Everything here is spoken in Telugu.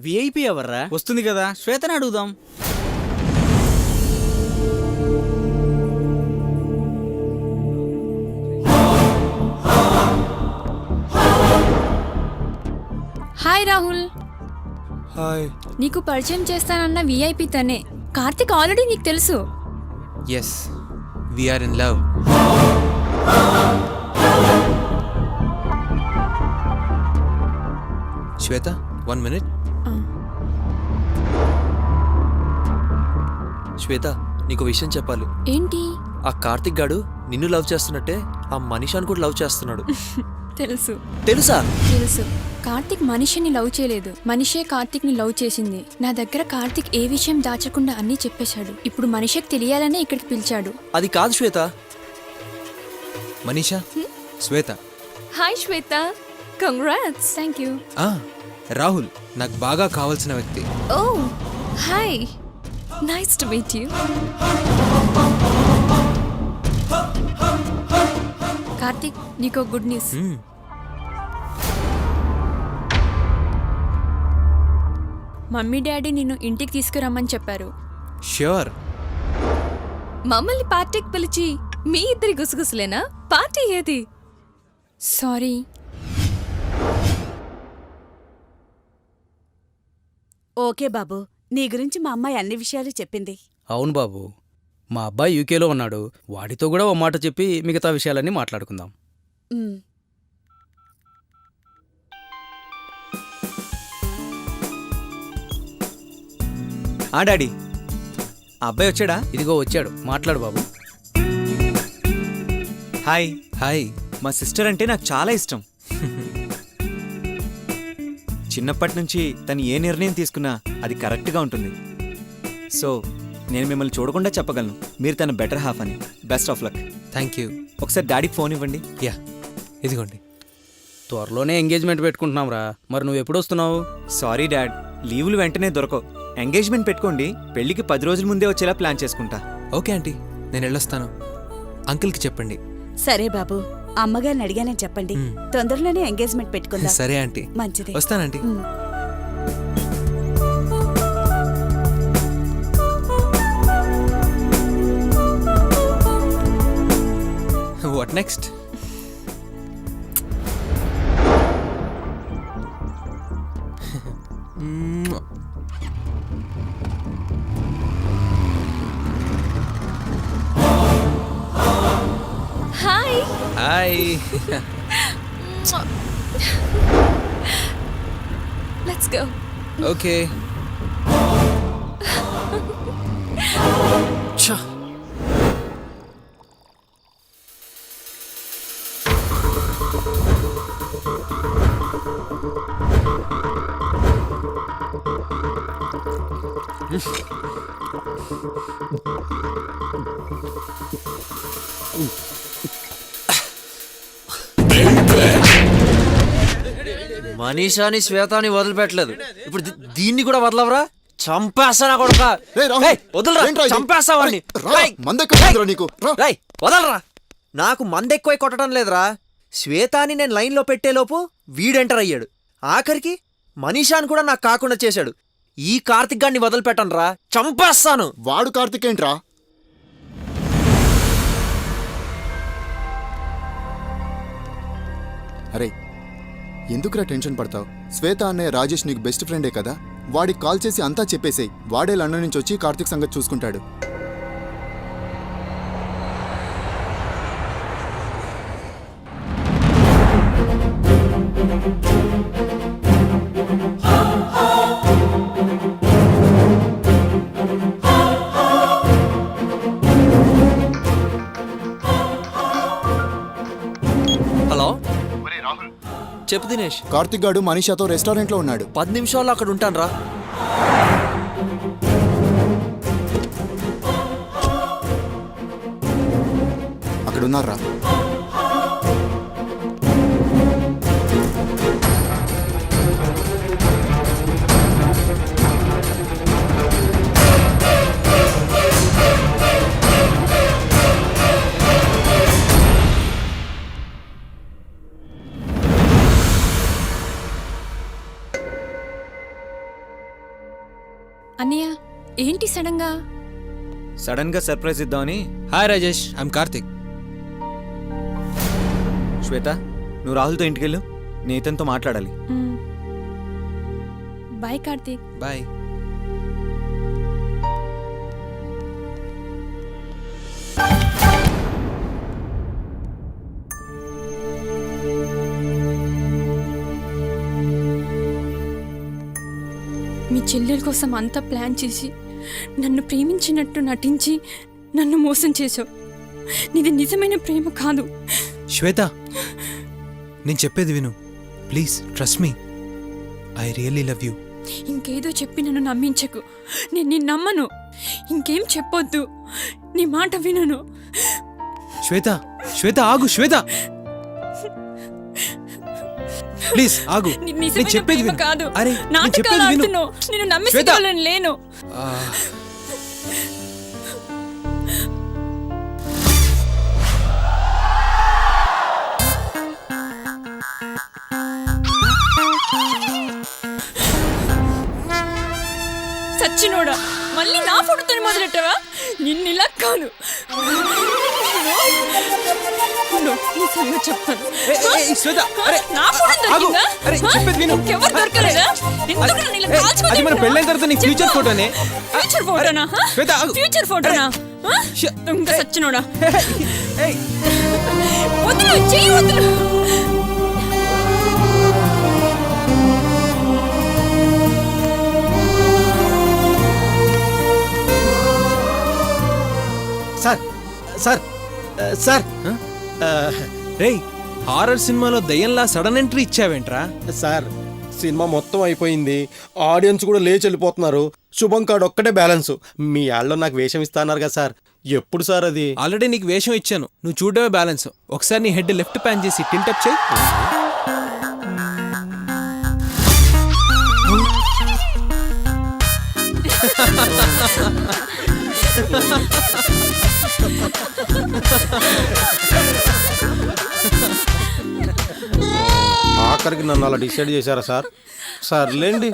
విఐపి ఎవర్రా? వస్తుంది కదా. శ్వేతని అడుగుదాం. హాయ్ రాహుల్. హాయ్. నీకు పరిచయం చేస్తానన్న విఐపి తనే. కార్తిక్ ఆల్రెడీ నీకు తెలుసు. Yes we're in love Shweta one minute Shweta నీకు విషయం చెప్పాలి. ఏంటి? ఆ కార్తిక్ గాడు నిన్ను లవ్ చేస్తున్నట్టే ఆ మనిషాన్ని కూడా లవ్ చేస్తున్నాడు. తెలుసు. తెలుసా? తెలుసు. కార్తిక్ మనిషిని లవ్ చేయలేదు. మనిషే కార్తిక్ని లవ్ చేసింది. నా దగ్గర కార్తిక్ ఏ విషయం దాచకుండా అన్నీ చెప్పేశాడు. ఇప్పుడు మనిషికి తెలియాలనే ఇక్కడికి పిలిచాడు. అది కాదు Shweta. Manisha Shweta. Hi Shweta. Congrats thank you ఆ, రాహుల్ నాకు బాగా కావాల్సిన వ్యక్తి. ఓ hi. Nice to meet you Karthik నీకో గుడ్ న్యూస్ మ్మ్. మమ్మీ డాడీ నిన్ను ఇంటికి తీసుకురమ్మని చెప్పారు. ష్యూర్ మమ్మల్ని పార్టీకి పిలిచి మీ ఇద్దరి గుసగుసలేనా? పార్టీ ఏది? సారీ ఓకే బాబు. నీ గురించి మా అమ్మాయి అన్ని విషయాలు చెప్పింది. అవును బాబు. మా అబ్బాయి యూకేలో ఉన్నాడు. వాడితో కూడా ఓ మాట చెప్పి మిగతా విషయాలన్నీ మాట్లాడుకుందాం. ఉమ్, ఆ డాడీ. ఆ అబ్బాయి వచ్చాడా? ఇదిగో వచ్చాడు. మాట్లాడు బాబు. హాయ్. హాయ్. మా సిస్టర్ అంటే నాకు చాలా ఇష్టం. చిన్నప్పటి నుంచి తను ఏ నిర్ణయం తీసుకున్నా అది కరెక్ట్గా ఉంటుంది. సో నేను మిమ్మల్ని చూడకుండా చెప్పగలను. మీరు తన బెటర్ హాఫ్ అని. Best of luck. Thank you. ఒకసారి డాడీకి ఫోన్ ఇవ్వండి. యా. ఇదిగోండి. త్వరలోనే ఎంగేజ్మెంట్ పెట్టుకుంటున్నాం రా మరి నువ్వు ఎప్పుడు వస్తున్నావు? Sorry dad. లీవులు వెంటనే దొరకవు. ఎంగేజ్మెంట్ పెట్టుకోండి. పెళ్ళికి పది రోజుల ముందే వచ్చేలా ప్లాన్ చేసుకుంటా. Okay aunty. నేను వెళ్ళొస్తాను. అంకుల్కి చెప్పండి. సరే బాబు. అమ్మగారిని అడిగానని చెప్పండి. తొందరలోనే ఎంగేజ్మెంట్ పెట్టుకుందాం. సరే ఆంటీ. మంచిది. వస్తానంటీ ఉమ్. What next hi hi let's go okay మనీషాని శ్వేతాని వదిలిపెట్టలేదు. ఇప్పుడు దీ- దీన్ని కూడా వదలవరా? చంపేస్తానా కొడుక? రేయ్ రాహుల్, వదలరా? ఏంట్రా ఇది? చంపేస్తావాడిని రా, మందెక్కుతుందిరా నీకు. రా. రేయ్ వదలరా? నాకు మందెక్కువ కొట్టడం లేదురా. శ్వేతాని నేను లైన్లో పెట్టేలోపు వీడెంటర్ అయ్యాడు. ఆఖరికి మనీషాని కూడా నాకు కాకుండా చేశాడు. ఈ కార్తిక్ గాన్ని వదిలిపెట్టను రా చంపేస్తాను. వాడు కార్తిక్ ఏంట్రా? అరే ఎందుకురా టెన్షన్ పడతావు? శ్వేత అన్నయ్య రాజేష్ నీకు బెస్ట్ ఫ్రెండే కదా? వాడికి కాల్ చేసి అంతా చెప్పేసేయ్. వాడే లండన్ నుంచి వచ్చి కార్తిక్ సంగతి చూసుకుంటాడు. చెప్పు దినేష్. కార్తిక్ గాడు మనీషాతో రెస్టారెంట్లో ఉన్నాడు. పది నిమిషాల్లో అక్కడ ఉంటాను రా అక్కడ ఉన్నారా అన్నయ్య ఏంటి సడన్గా? సడన్గా సర్ప్రైజ్ ఇద్దామని. Hi Rajesh I'm Karthik. శ్వేత నువ్వు రాహుల్తో ఇంటికెళ్ళు. నేను ఇతనితో మాట్లాడాలి. బాయ్ కార్తీక్. బాయ్. చెల్లెల కోసం అంతా ప్లాన్ చేసి నన్ను ప్రేమించినట్టు నటించి నన్ను మోసం చేశావు. నీది నిజమైన ప్రేమ కాదు. శ్వేత నేను చెప్పేది విను. Please trust me I really love you ఇంకేదో చెప్పి నన్ను నమ్మించకు. నేను నిన్ను నమ్మను. ఇంకేం చెప్పొద్దు. నీ మాట వినను. శ్వేత శ్వేత ఆగు శ్వేత. ప్లీజ్ ఆగు. నేను చెప్పేది విను. కాదు. అరే నేను చెప్పేది విను. నేను నమ్మి శ్వేత! స్థితిలో లేను. సచ్చినోడా మళ్ళీ నా ఫోటోతో మొదలెట్టావా? నిన్ను ఇలా కాదు ఉండు, నీ సంగతి చెప్తాను ఏయ్, ఏయ్, ఏయ్, శ్వేత అరే నా ఫోటో ఆగు. దొరికిందా అరే, చెప్పేది విను. ఇంకెవరు దొరకలేదా ఎందుకు నన్ను ఇలా ఏయ్, కాల్చుకొని అది మన తింటున్నావు? పెళ్ళైన తర్వాత నీ ఫ్యూచర్ చెప్పు. ఫోటోనే ఫ్యూచర్ ఫోటోనా హ? శ్వేత, ఆగు. ఫ్యూచర్ ఫోటోనా హ? ష- దొంగ సచ్చినోడా ఏయ్, వదులు చెయ్యి వదులు సార్ సార్ ఆ, సార్. రేయ్ హారర్ సినిమాలో దయ్యంలా సడన్ ఎంట్రీ ఇచ్చావేంట్రా? సార్ సినిమా మొత్తం అయిపోయింది. ఆడియన్స్ కూడా లేచి వెళ్ళిపోతున్నారు. శుభం కార్డ్ ఒక్కటే బ్యాలెన్స్. మీ ఆళ్ళలో నాకు వేషం ఇస్తాన్నారు కదా సార్. ఎప్పుడు సార్ అది? ఆల్రెడీ నీకు వేషం ఇచ్చాను. నువ్వు చూడడమే బ్యాలెన్స్. ఒకసారి నీ హెడ్ లెఫ్ట్ ప్యాన్ చేసి టిల్టప్ చేయి ఆఖరికి నన్ను అలా డిసైడ్ చేశారా సార్? సర్లేండి